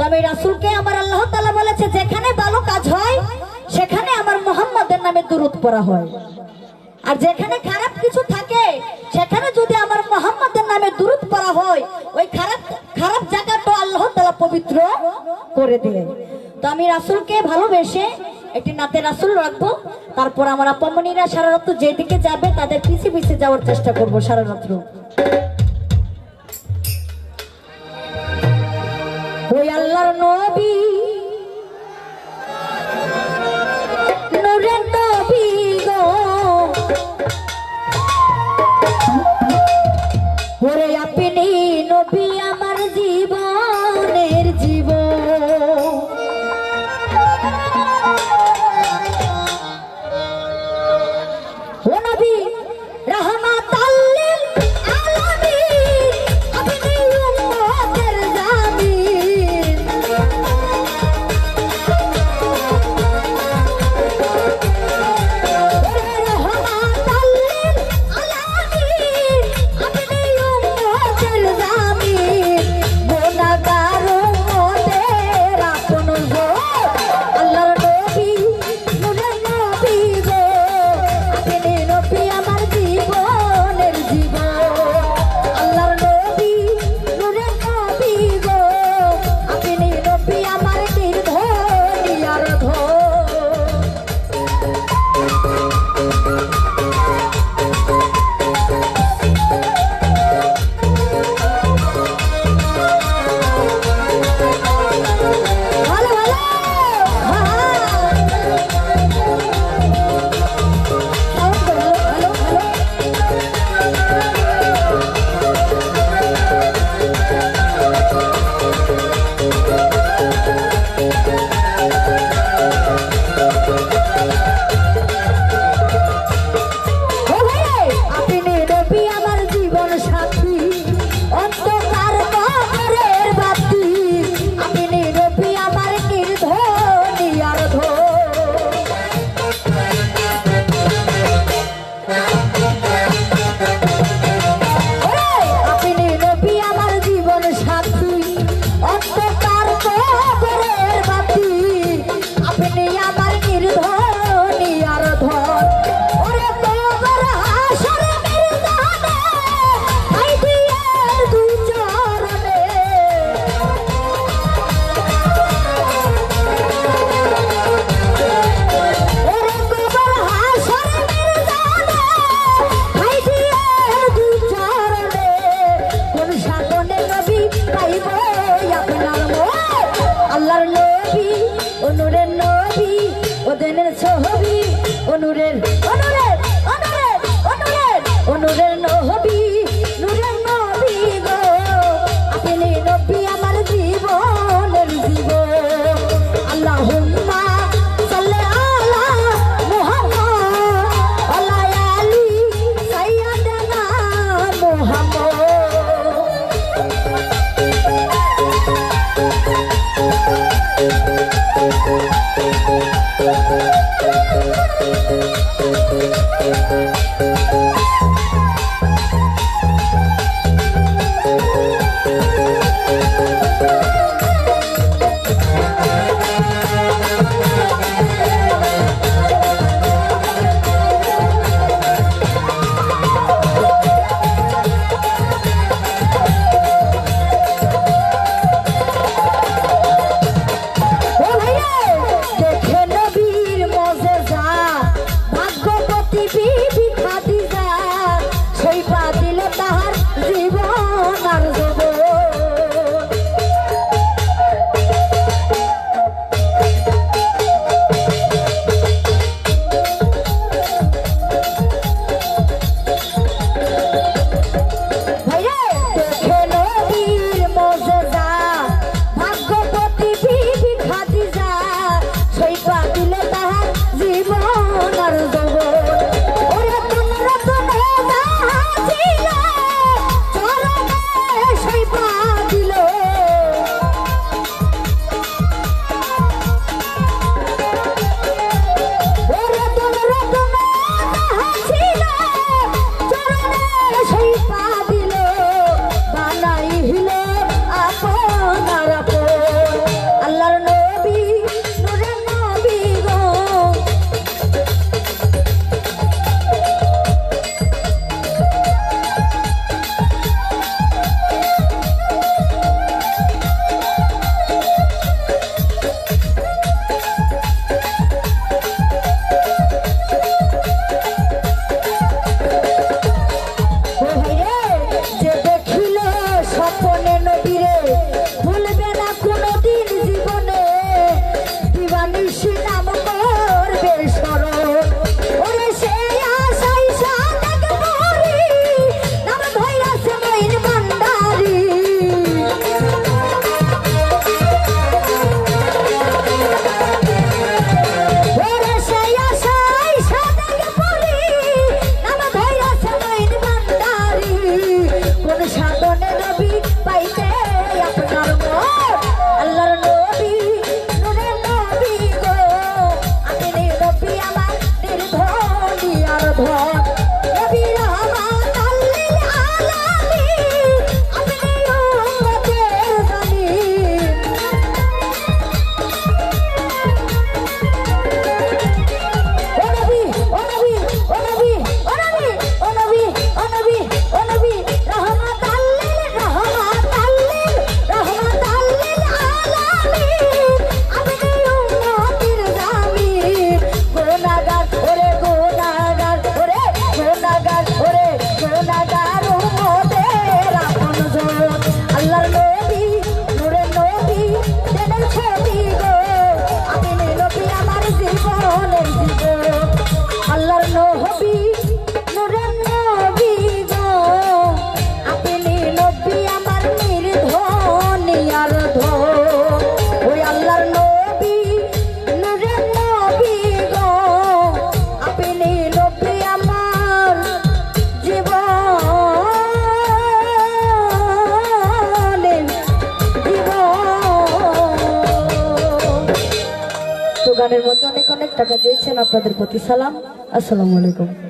তবে রাসূলকে আমার আল্লাহ তাআলা বলেছে, যেখানে ভালো কাজ হয়, সেখানে আমার মোহাম্মদের নামে দুরূদ পড়া হয়। আর যেখানে খারাপ কিছু থাকে, সেখানে যদি আমার মোহাম্মদের নামে দুরূদ পড়া হয়, ওই খারাপ খারাপ জায়গাটা আল্লাহ তালা পবিত্র করে দিলেন। তো আমি রাসূলকে ভালোবেসে একটি নাতে রাসূল রাখব, তারপর আমার আপামনিরা সারা রাত্র যেদিকে যাবে, তাদের পিছে পিছে যাওয়ার চেষ্টা করব সারা রাত্র। নবী। নূরের নবী গো। ওরে আপনি নবী আমার জীবনের অনুরের নবী ওদের ছবি। অনুরের অনুরের অনুরের অনুরের অনুরের নবী, নূরের নবী গো। আপনি আমার জীবনের জীবন। আল্লাহুম্মা সাল্লি আলা মুহাম্মদ। আলা আলি সাইয়্যিদানা মুহাম্মদ। Thank you. bailarme. গানের মধ্যে অনেক অনেক টাকা দিয়েছেন। আপনাদের প্রতি সালাম। আসসালামু আলাইকুম।